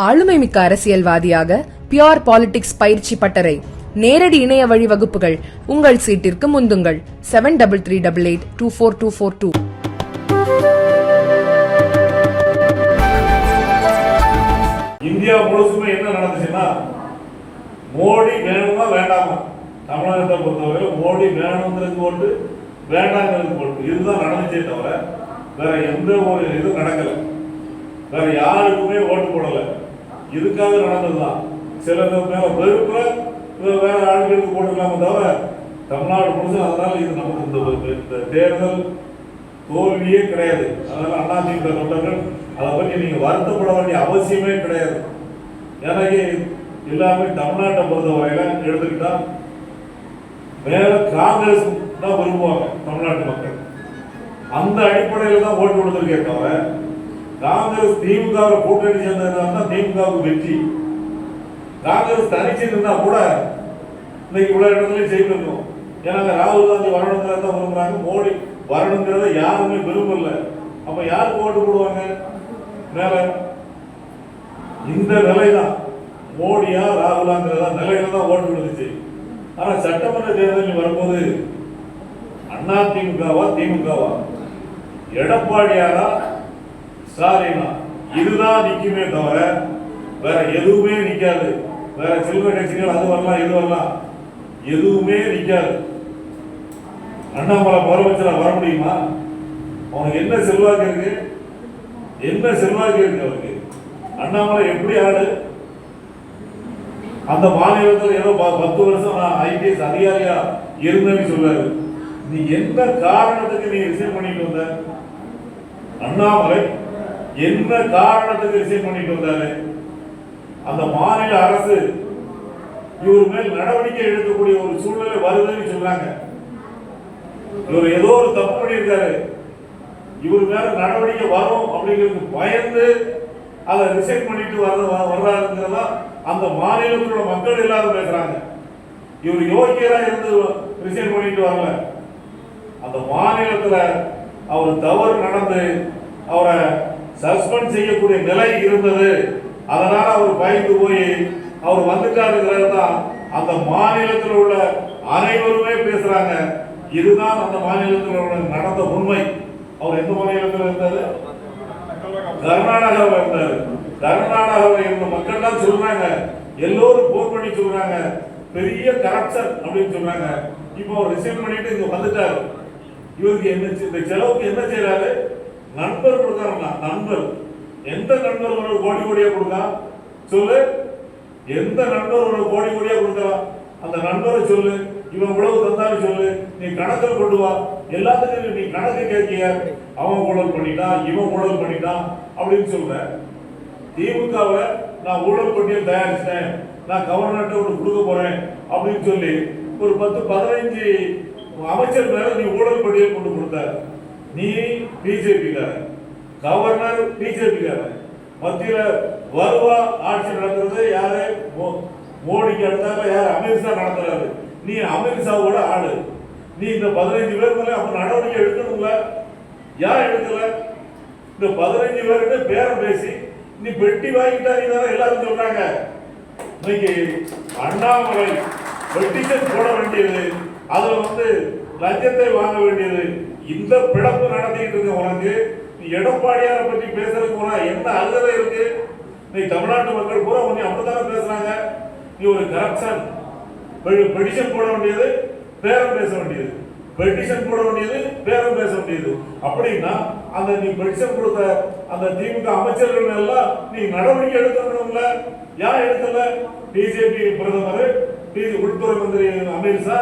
ஆளுமை மிக்க அரசியல்வாதியாக பியோர் பாலிடிக்ஸ் பயிற்சி பட்டறை நேரடி இணைய வழி வகுப்புகள் உங்கள் சீட்டிற்கு முந்துங்கள். Seven double three double eight two four two four two India முழுசுமே என்ன நடந்துச்சுன்னா மோடி வேணுமா வேண்டாமா? தமிழகத்தை பொறுத்தவரை மோடி வேணுங்கிறதுக்கு போட்டு வேண்டாங்கிறதுக்கு போட்டு இதுதான் நடந்துச்சே தவிர வேற எந்த ஒரு இதுவும் நடக்கல வேற யாருக்குமே ஓட்டு போடல இதுக்காக நடந்ததுதான் சில மேல வெறுப்புல வேற ஆட்களுக்கு போட்டுக்கலாம தவிர தமிழ்நாடு முழுசும் அதனால இது நமக்கு இந்த இந்த தேர்தல் தோல்வியே கிடையாது. அதனால அதிமுக தொண்டர்கள் அதை பற்றி நீங்க வருத்தப்பட வேண்டிய அவசியமே கிடையாது. எனக்கு எல்லாமே தமிழ்நாட்டை பொறுத்தவரையில எடுத்துக்கிட்டா மேல காங்கிரஸ் தான் விரும்புவாங்க தமிழ்நாட்டு மக்கள். அந்த அடிப்படையில் தான் ஓட்டு கொடுத்துருக்கே தவிர காங்கிரஸ் திமுக கூட்டணி சேர்ந்ததுனால தான் திமுகவுக்கு வெற்றி. காங்கிரஸ் தனிச்சு இருந்தா கூட இன்னைக்கு இவ்வளவு இடத்துலையும் ஜெயிச்சிருக்கும் ஏன்னா ராகுல் காந்தி வரணுங்கிறத தான் விரும்புறாங்க. மோடி வரணுங்கிறத யாருமே விரும்பல. அப்ப யாருக்கு ஓட்டு போடுவாங்க? மேல. இந்த நிலைதான். மோடியா ராகுலாங்கிறத நிலையில தான் ஓட்டு விழுந்துச்சு. ஆனா சட்டமன்ற தேர்தலில் வரும்போது அண்ணா திமுகவா திமுகவா? எடப்பாடியாரா ஸ்டாலினா இதுதான் நிற்குமே தவிர வேற எதுவுமே நிற்காது வேற செல்வ கட்சிகள் அது வரலாம் இது வரலாம். எதுவுமே நிற்காது அண்ணாமலை முதலமைச்சரா வர முடியுமா? அவனுக்கு என்ன செல்வாக்கு இருக்கு? என்ன செல்வாக்கு இருக்கு அவருக்கு அண்ணாமலை எப்படி ஆடு? அந்த மாநிலத்தில் ஏதோ ப- பத்து வருஷம் நான் ஐபிஎஸ் அதிகாரியா இருந்தேன்னு சொல்லாரு நீ எந்த காரணத்துக்கு நீ ரிசைன் பண்ணிட்டு வந்த? அண்ணாமலை என்ன காரணத்துக்கு ரிசைன் பண்ணிட்டு வந்தாரு? அந்த மாநில அரசு இவர் மேல் நடவடிக்கை எடுக்கக்கூடிய ஒரு சூழ்நிலை வருதுன்னு சொல்றாங்க. இவர் ஏதோ ஒரு தப்பு பண்ணியிருக்காரு. இவர் மேல நடவடிக்கை வரும் அப்படிங்கிறது பயந்து அதை ரிசைன் பண்ணிட்டு வர்ற வர்றாருங்கிறதா அந்த மாநிலத்தில் மக்கள் எல்லாரும் பேசுறாங்க. இவர் யோகியரா இருந்து ரிசைன் பண்ணிட்டு வரல. அந்த மாநிலத்துல அவர் தவறு நடந்து அவரை சஸ்பெண்ட் செய்யக்கூடிய நிலை இருந்தது. அதனால அவர் பயந்து போய் அவர் வந்துட்டாருங்கிறது தான் அந்த மாநிலத்தில் உள்ள அனைவருமே பேசுறாங்க. இதுதான் அந்த மாநிலத்தில் உள்ள நடந்த உண்மை. அவர் எந்த மாநிலத்தில் இருந்தாரு? கர்நாடகாவில் இருந்தாரு. கர்நாடகாவில் இருந்த மக்கள் தான் சொல்றாங்க. எல்லோரும் போர் பண்ணி சொல்றாங்க. பெரிய கரப்ஷன் அப்படின்னு சொல்றாங்க. இப்போ அவர் ரிசைன் பண்ணிட்டு இங்க வந்துட்டாரு. இவருக்கு என்ன இந்த செலவுக்கு என்ன செய்யறாரு நண்பர் கொடுக்காருங்களா நண்பர். எந்த நண்பர் ஒரு கோடி கோடியா கொடுக்கா? சொல்லு. எந்த நண்பர் ஒரு கோடி கோடியா கொடுக்கலாம் அந்த நண்பரை சொல்லு. இவன் உழவு தந்தாலும் சொல்லு. நீ கணக்கில் கொண்டு வா. எல்லாத்துக்கும் நீ கணக்கு கேட்கிய. அவன் ஊழல் பண்ணிட்டான் இவன் ஊழல் பண்ணிட்டான் அப்படின்னு சொல்ற. திமுகவை நான் ஊழல் பட்டியல் தயாரிச்சிட்டேன். நான் கவர்னர்கிட்ட ஒன்று கொடுக்க போறேன் அப்படின்னு சொல்லி ஒரு பத்து பதினைஞ்சு அமைச்சர் மேல நீ ஊழல் பட்டியல் கொண்டு கொடுத்த. நீ பிஜேபிக்காரன் கவர்னர் பிஜேபிக்கார மத்தியில் வருவா ஆட்சி நடத்துறது யாரு? மோ- மோடிக்கு அடுத்தால யார்? அமித்ஷா நடத்துறாரு. நீ அமித்ஷாவோட ஆளு. நீ இந்த பதினைஞ்சு பேர் மேல அப்ப நடவடிக்கை எடுக்கணும்ல? யார் எடுக்கல? இந்த பதினைஞ்சு பேருக்கு பேரம் பேசி நீ பெட்டி வாங்கிட்டாங்க எல்லாரும் சொல்றாங்க. இன்னைக்கு அண்ணாமலை பெட்டிஷன் போட வேண்டியது. அதுல வந்து லஞ்சத்தை வாங்க வேண்டியது. இந்த பிழப்பு நடத்திட்டு இருக்க உனக்கு. நீ எடப்பாடியாரை பற்றி பேசுறதுக்கு போனா என்ன அருகதை இருக்கு? நீ தமிழ்நாட்டு மக்கள் பூரா உன்னை அப்படித்தானே பேசுறாங்க? நீ ஒரு கரப்ஷன் பெடிஷன் போட வேண்டியது பேரம் பேச வேண்டியது. பெட்டிஷன் போட வேண்டியது பேரம் பேச வேண்டியது. அப்படின்னா அந்த நீ பெட்டிஷன் கொடுத்த அந்த திமுக அமைச்சர்கள் எல்லாம் நீ நடவடிக்கை எடுக்கணும்ல. யார் எடுக்கல? பிஜேபி பிரதமர் உள்துறை மந்திரி அமித்ஷா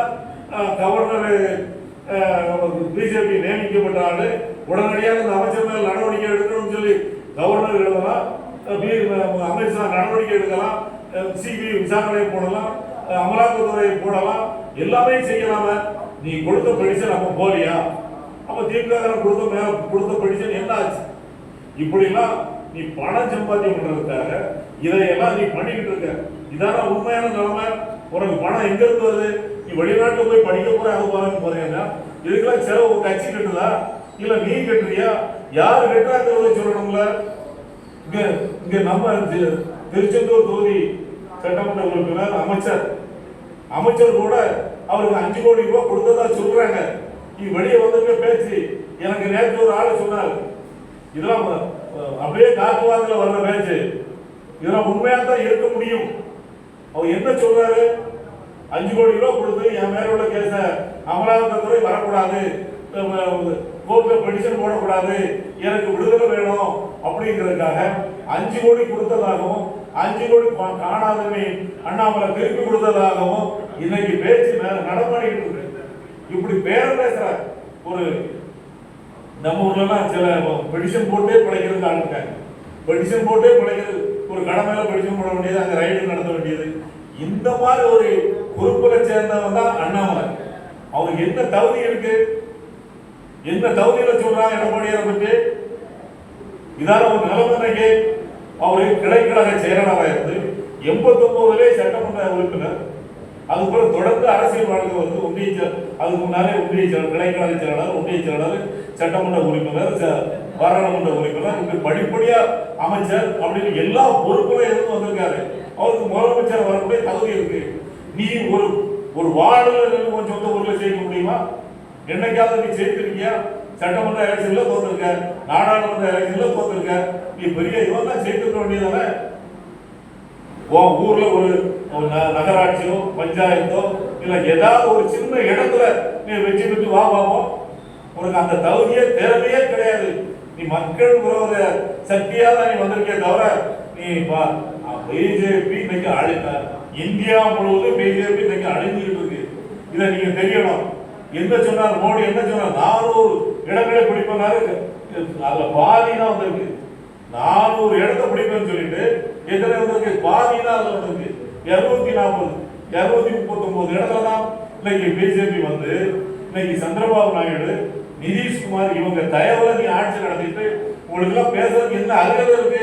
கவர்னர் பிஜேபி நியமிக்கப்பட்ட ஆளு. உடனடியாக இந்த அமைச்சர் மேல் நடவடிக்கை எடுக்கணும்னு சொல்லி கவர்னர் எழுதலாம். அமித்ஷா நடவடிக்கை எடுக்கலாம். சிபிஐ விசாரணை போடலாம். அஹ், அமலாக்கத்துறை போடலாம். எல்லாமே செய்யலாம. நீ கொடுத்த பெடிஷன் அப்ப போலியா அப்ப திமுக கொடுத்த மேல கொடுத்த பெடிஷன் என்ன ஆச்சு? இப்படிலாம் நீ பணம் சம்பாத்தியம் பண்றதுக்காக இதையெல்லாம் நீ பண்ணிக்கிட்டு இருக்க. இதான உண்மையான நிலைமை. உனக்கு பணம் எங்க இருந்து வருது? நீ வெளிநாட்டுல போய் படிக்க போற அது போறேன்னு போறீங்கன்னா இதுக்கெல்லாம் செலவு கட்சி கட்டுதா? இல்ல நீ கட்டுறியா? யாரு கட்டுறாங்கிறத சொல்லணும்ல? இங்க இங்க நம்ம திருச்செந்தூர் தொகுதி சட்டமன்ற உறுப்பினர் அமைச்சர். அமைச்சர் கூட அவருக்கு அஞ்சு கோடி ரூபாய் கொடுத்ததா சொல்றாங்க. நீ வெளியே வந்திருக்க பேச்சு எனக்கு நேற்று ஒரு ஆளு சொன்னார். இதெல்லாம் அப்படியே காத்துவாதில வர்ற பேச்சு. இதெல்லாம் உண்மையாக தான் இருக்க முடியும். அவர் என்ன சொல்றாரு? அஞ்சு கோடி ரூபா கொடுத்து என் மேல உள்ள கேஸ அமலாக்கத்துறை வரக்கூடாது. கோர்ட்ல பெடிஷன் போடக்கூடாது. எனக்கு விடுதலை வேணும் அப்படிங்கிறதுக்காக அஞ்சு கோடி கொடுத்ததாகவும் அஞ்சு கோடி காணாதமே அண்ணாமலை திருப்பி கொடுத்ததாகவும் இன்னைக்கு பேச்சு மேலே நடமாடிட்டு இருக்கு. இப்படி பேரம் பேசுற ஒரு நம்ம ஊர்லாம் சில பெடிஷன் போட்டே பிழைக்கிறது ஆளுங்க பெடிஷன் போட்டே பிழைக்கிறது ஒரு கடமையில பெடிஷன் போட வேண்டியது அந்த ரைடு நடத்த வேண்டியது. இந்த மாதிரி ஒரு பொறுப்புல சேர்ந்தவன் தான் அண்ணாமலை. அவர் என்ன தகுதி இருக்கு? என்ன தகுதியில சொல்றாங்க எடப்பாடியாரை பற்றி? இதான ஒரு நிலைமை அவர் அவரு கிளைக்கழக செயலாளராக இருந்து எண்பத்தி ஒன்பதுலே சட்டமன்ற உறுப்பினர் அதுபோல தொடர்ந்து அரசியல் வாழ்க்கை வந்து ஒன்றிய அதுக்கு முன்னாலே ஒன்றிய செயலர் கிளைக்கழக செயலாளர் ஒன்றிய செயலாளர் சட்டமன்ற உறுப்பினர் பாராளுமன்ற உறுப்பினர் இப்படி படிப்படியா அமைச்சர் அப்படின்னு எல்லா பொறுப்புகளும் இருந்து வந்திருக்காரு. அவருக்கு முதலமைச்சர் வரக்கூடிய தகுதி இருக்கு. நீ ஒரு ஒரு வார்டுல கொஞ்சம் சொந்த ஊரில் ஜெயிக்க முடியுமா? என்னைக்காவது நீ ஜெயித்திருக்கியா சட்டமன்ற எலெக்ஷன்ல போட்டிருக்க. நாடாளுமன்ற எலெக்ஷன்ல போட்டிருக்க. நீ பெரிய இவன் தான் ஜெயித்துக்க வேண்டியதானே? உன் ஊர்ல ஒரு ந- நகராட்சியோ பஞ்சாயத்தோ இல்ல ஏதாவது ஒரு சின்ன இடத்துல நீ வெற்றி பெற்று வா பாப்போம் உனக்கு அந்த தகுதியே திறமையே கிடையாது. நீ மக்கள் விரோத சக்தியா தான் நீ வந்திருக்கே தவிர நீ பிஜேபி இன்னைக்கு அழி இந்தியா முழுவதும் பிஜேபி இன்னைக்கு அழிஞ்சுக்கிட்டு இருக்கு இதை நீங்க தெரியணும். என்ன சொன்னார் மோடி என்ன சொன்னார்? நானூறு இடங்களை பிடிப்பனாரு. அதுல பாதி தான் வந்திருக்கு. நானூறு இடத்த பிடிப்பேன்னு சொல்லிட்டு எத்தனை வந்திருக்கு? பாதி தான் அதுல வந்திருக்கு. இருநூத்தி நாற்பது இருநூத்தி முப்பத்தி ஒன்பது இடத்துல தான் இன்னைக்கு பிஜேபி வந்து இன்னைக்கு சந்திரபாபு நாயுடு நிதிஷ்குமார் இவங்க தயவுல நீ ஆட்சி நடத்திட்டு உங்களுக்கு எல்லாம் பேசுறதுக்கு என்ன அருகதை இருக்கு?